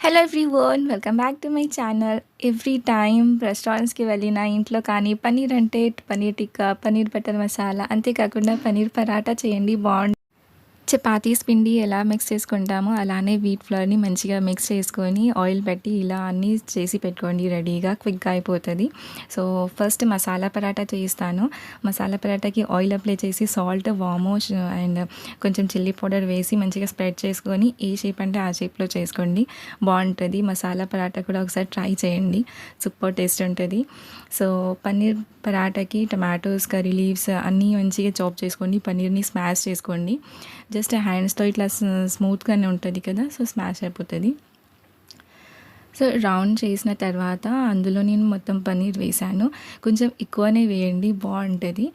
Hello everyone welcome back to my channel every time రెస్టారెంట్స్కి వెళ్ళిన ఇంట్లో కానీ పన్నీర్ అంటే పన్నీర్ టిక్కా పన్నీర్ బటర్ మసాలా అంతేకాకుండా పన్నీర్ పరాటా చేయండి బాగుంటుంది. చపాతీస్ పిండి ఎలా మిక్స్ చేసుకుంటామో అలానే వీట్ ఫ్లోర్ని మంచిగా మిక్స్ చేసుకొని ఆయిల్ పెట్టి ఇలా అన్నీ చేసి పెట్టుకోండి రెడీగా క్విక్గా అయిపోతుంది. సో ఫస్ట్ మసాలా పరాటా చేయిస్తాను. మసాలా పరాటాకి ఆయిల్ అప్లై చేసి సాల్ట్ వామోష్ అండ్ కొంచెం చిల్లీ పౌడర్ వేసి మంచిగా స్ప్రెడ్ చేసుకొని ఏ షేప్ అంటే ఆ షేప్లో చేసుకోండి. బాగుంటుంది. మసాలా పరాటా కూడా ఒకసారి ట్రై చేయండి. సూపర్ టేస్ట్ ఉంటుంది. సో పన్నీర్ పరాటాకి టమాటోస్ కర్రీ లీవ్స్ అన్నీ మంచిగా చాప్ చేసుకోండి. పన్నీర్ని స్మాష్ చేసుకోండి. జస్ట్ హ్యాండ్స్తో ఇట్లా స్మూత్గానే ఉంటుంది కదా సో స్మాష్ అయిపోతుంది. సో రౌండ్ చేసిన తర్వాత అందులో నేను మొత్తం పన్నీర్ వేసాను కొంచెం ఎక్కువనే వేయండి బాగుంటుంది.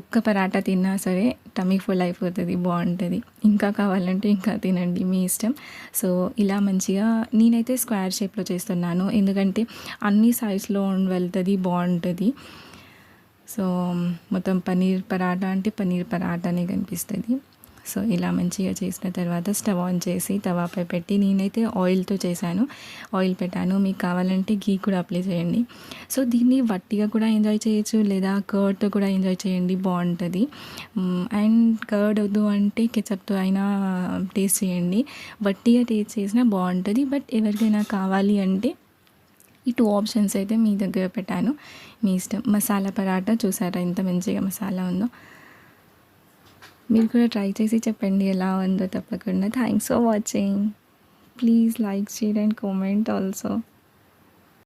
ఒక్క పరాటా తిన్నా సరే టమీ ఫుల్ అయిపోతుంది బాగుంటుంది. ఇంకా కావాలంటే ఇంకా తినండి మీ ఇష్టం. సో ఇలా మంచిగా నేనైతే స్క్వేర్ షేప్లో చేస్తున్నాను. ఎందుకంటే అన్ని సైజ్లో వెళ్తుంది బాగుంటుంది. సో మొత్తం పన్నీర్ పరాటా అంటే పన్నీర్ పరాటానే కనిపిస్తుంది. సో ఇలా మంచిగా చేసిన తర్వాత స్టవ్ ఆన్ చేసి తవాపై పెట్టి నేనైతే ఆయిల్తో చేశాను. ఆయిల్ పెట్టాను. మీకు కావాలంటే గీ కూడా అప్లై చేయండి. సో దీన్ని వట్టిగా కూడా ఎంజాయ్ చేయొచ్చు లేదా కర్డ్తో కూడా ఎంజాయ్ చేయండి. బాగుంటుంది. అండ్ కర్డ్ వద్దు అంటే కెచప్తో అయినా టేస్ట్ చేయండి. వట్టిగా టేస్ట్ చేసినా బాగుంటుంది. బట్ ఎవరికైనా కావాలి అంటే ఈ టూ ఆప్షన్స్ అయితే మీ దగ్గర పెట్టాను. మీ ఇష్టం. మసాలా పరాటా చూసారా? ఎంత మంచిగా మసాలా ఉందో. మీరు కూడా ట్రై చేసి చెప్పండి ఎలా ఉందో తప్పకుండా. Thanks for watching please like share and comment also